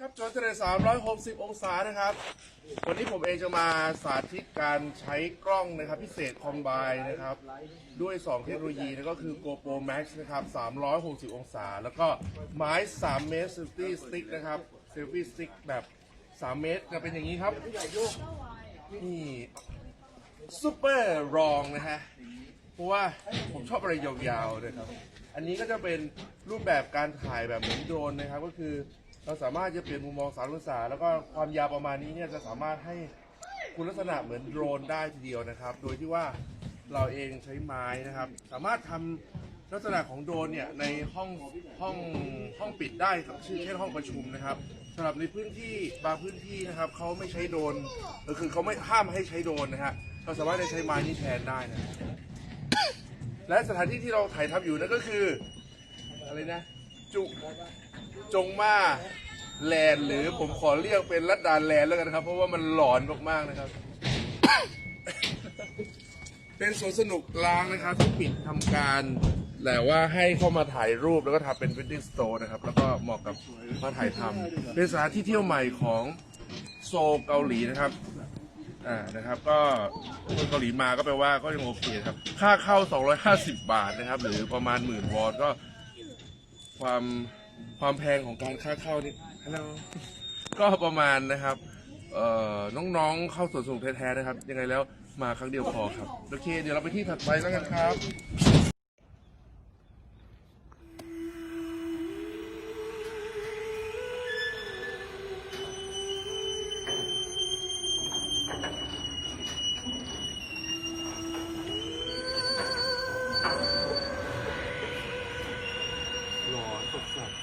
ครับจอทะเล360 องศานะครับ วันนี้ผมเองจะมาสาธิตการใช้กล้องนะครับ พิเศษคอมไบนะครับ ด้วย 2 เทคโนโลยีนะก็คือ GoPro Max นะครับ 360 องศา แล้วก็ไม้ 3 เมตร Selfie Stick นะครับ Selfie Stick แบบ 3 เมตรจะเป็นอย่างนี้ครับ นี่ซูเปอร์รองนะฮะ เพราะว่าผมชอบอะไรยาวๆนะครับ อันนี้ก็จะเป็นรูปแบบการถ่ายแบบเหมือนโดรนนะครับก็คือ เราสามารถจะเปลี่ยนมุมมอง3องศาแล้วก็ความยาวประมาณนี้เนี่ยจะสามารถให้คุณลักษณะเหมือนโดรนได้ทีเดียวนะครับ โดยที่ว่าเราเองใช้ไม้นะครับ สามารถทำลักษณะของโดรนเนี่ยในห้องห้องห้องปิดได้ครับชื่อเช่นห้องประชุมนะครับสำหรับในพื้นที่บางพื้นที่นะครับเขาไม่ใช้โดรนก็คือเขาไม่ห้ามให้ใช้โดรนนะฮะเราสามารถจะใช้ไม้นี้แทนได้นะและสถานที่ที่เราถ่ายทำอยู่นั่นก็คืออะไรนะ จุจงมาแลนหรือผมขอเรียกเป็นรัดดานแลนแล้วกันครับ เพราะว่ามันหลอนมากๆนะครับ เป็นสวนสนุกล้างนะครับ ที่ปิดทำการแต่ว่าให้เข้ามาถ่ายรูปแล้วก็ทำเป็น wedding store นะครับ แล้วก็เหมาะกับมาถ่ายทำเป็นสถานที่เที่ยวใหม่ของโซลเกาหลีนะครับ อ่า นะครับ ก็คนเกาหลีมาก็แปลว่าก็ยังโอเคครับ ค่าเข้า 250 บาทนะครับ หรือประมาณหมื่นวอนก็ ความความแพงของการค่าเข้านี่ฮัลโหลก็ประมาณนะครับเอ่อน้องๆเข้าสวนสนุกแท้ๆนะครับ ยังไงแล้วมาครั้งเดียวพอครับ โอเค เดี๋ยวเราไปที่ถัดไปแล้วกันครับ все.